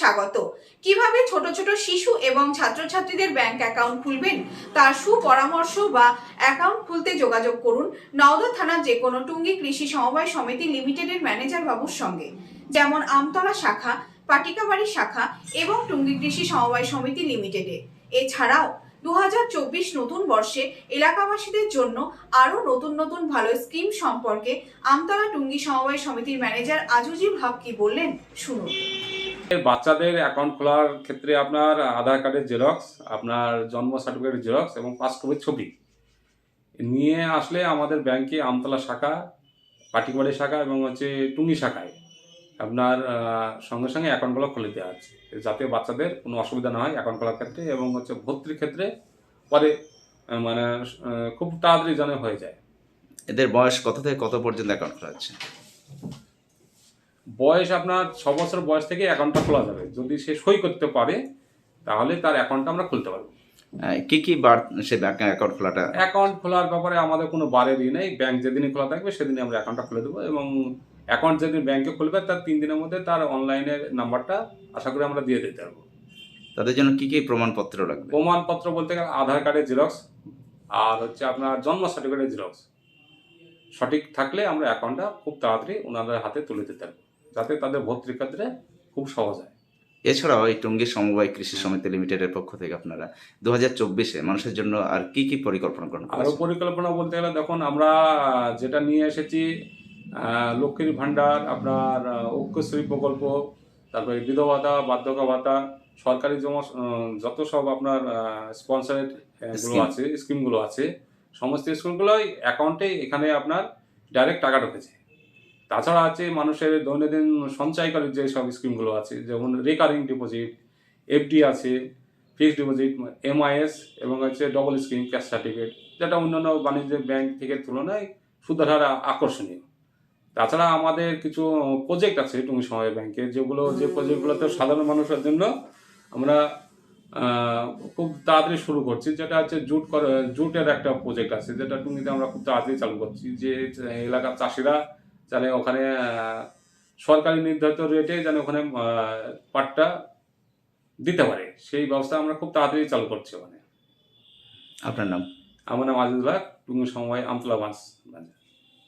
স্বাগত। কীভাবে ছোট ছোট শিশু এবং ছাত্রছাত্রীদের ব্যাংক অ্যাকাউন্ট খুলবেন? তার সুপরামর্শ বা অ্যাকাউন্ট খুলতে যোগাযোগ করুন নওদা থানার যে কোনো টুঙ্গি কৃষি সমবায় সমিতি লিমিটেডের ম্যানেজার বাবুর সঙ্গে। যেমন আমতলা শাখা, পাটিকাবাড়ি শাখা এবং টুঙ্গি কৃষি সমবায় সমিতি লিমিটেডে এছাড়াও দু হাজার চব্বিশ নতুন বর্ষে এলাকাবাসীদের জন্য আরও নতুন নতুন ভালো স্কিম সম্পর্কে আমতলা টুঙ্গি সমবায় সমিতির ম্যানেজার আজিজুল হক কি বললেন, শুনুন। বাচ্চাদের অ্যাকাউন্ট খোলার ক্ষেত্রে আপনার আধার কার্ডের জেরক্স আপনার জন্ম সার্টিফিকেটের জেরক্স এবং পাসপোর্টের ছবি নিয়ে আসলে আমাদের ব্যাংকে আমতলা শাখা পাটিকবাড়ি শাখা এবং হচ্ছে টুঙ্গি শাখায়। আপনার সঙ্গে সঙ্গে অ্যাকাউন্টগুলো খুলে দেওয়া আছে। যাতে বাচ্চাদের কোনো অসুবিধা না হয় অ্যাকাউন্ট খোলার ক্ষেত্রে এবং হচ্ছে ভর্তির ক্ষেত্রে পরে মানে খুব তাড়াতাড়ি যেন হয়ে যায়। এদের বয়স কত থেকে কত পর্যন্ত অ্যাকাউন্ট খোলা হচ্ছে বয়স আপনার ছ বছর বয়স থেকে অ্যাকাউন্টটা খোলা যাবে। যদি সে সই করতে পারে তাহলে তার অ্যাকাউন্টটা আমরা খুলতে পারব। কি কি বার সে ব্যাংক অ্যাকাউন্ট খোলাটা? অ্যাকাউন্ট খোলার ব্যাপারে আমাদের কোনো বারের ই নেই। ব্যাংক যেদিনই খোলা থাকবে সেদিনই আমরা অ্যাকাউন্টটা খুলে দেবো এবং অ্যাকাউন্ট যেদিন ব্যাংকে খুলবে তার তিন দিনের মধ্যে তার অনলাইনের নাম্বারটা আশা করি আমরা দিয়ে দিতে পারব। তাদের জন্য কী কী প্রমাণপত্র লাগবে? প্রমাণপত্র বলতে গেলে আধার কার্ডের জেরক্স আর হচ্ছে আপনার জন্ম সার্টিফিকেটের জেরক্স সঠিক থাকলে আমরা অ্যাকাউন্টটা খুব তাড়াতাড়ি ওনাদের হাতে তুলে দিতে পারব যাতে তাদের ভর্তির ক্ষেত্রে খুব সহজ হয়। এছাড়াও এই টঙ্গী সমবায় কৃষি সমিতি লিমিটেডের পক্ষ থেকে আপনারা দু হাজার চব্বিশে মানুষের জন্য আর কি কি পরিকল্পনা গ্রহণ আরও পরিকল্পনা বলতে গেলে দেখুন আমরা যেটা নিয়ে এসেছি লক্ষ্মীর ভাণ্ডার আপনার ঐক্যশ্রী প্রকল্প তারপরে বিধবা ভাতা বার্ধক্য ভাতা সরকারি জমা- যত সব আপনার স্পন্সারেডগুলো আছে স্কিমগুলো আছে সমস্ত স্কিমগুলোই অ্যাকাউন্টে এখানে আপনার ডাইরেক্ট টাকা ঢুকেছে। তাছাড়া আছে মানুষের দৈনন্দিন সঞ্চয়কারী যে সব স্কিমগুলো আছে যেমন রেকারিং ডিপোজিট এফডি আছে ফিক্সড ডিপোজিট এমআইএস এবং হচ্ছে ডবল স্কিম ক্যাশ সার্টিফিকেট যেটা অন্যান্য বাণিজ্যিক ব্যাংক থেকে তুলনায় সুদের হার আকর্ষণীয়। তাছাড়া আমাদের কিছু প্রজেক্ট আছে টুঙ্গি সময় ব্যাংকে যেগুলো যে প্রজেক্টগুলোতে সাধারণ মানুষের জন্য আমরা খুব তাড়াতাড়ি শুরু করছি যেটা হচ্ছে জুট করে জুটের একটা প্রজেক্ট আছে যেটা টুঙ্গিতে আমরা খুব তাড়াতাড়ি চালু করছি যে এলাকার চাষিরা যাতে ওখানে সরকারি নির্ধারিত রেটে যেন ওখানে পাটটা দিতে পারে সেই ব্যবস্থা আমরা খুব তাড়াতাড়ি চালু করছি ওখানে। আপনার নাম? আমার নাম আজিজুল্লাহ টুঙ্গি সময় আমতলা বাজার।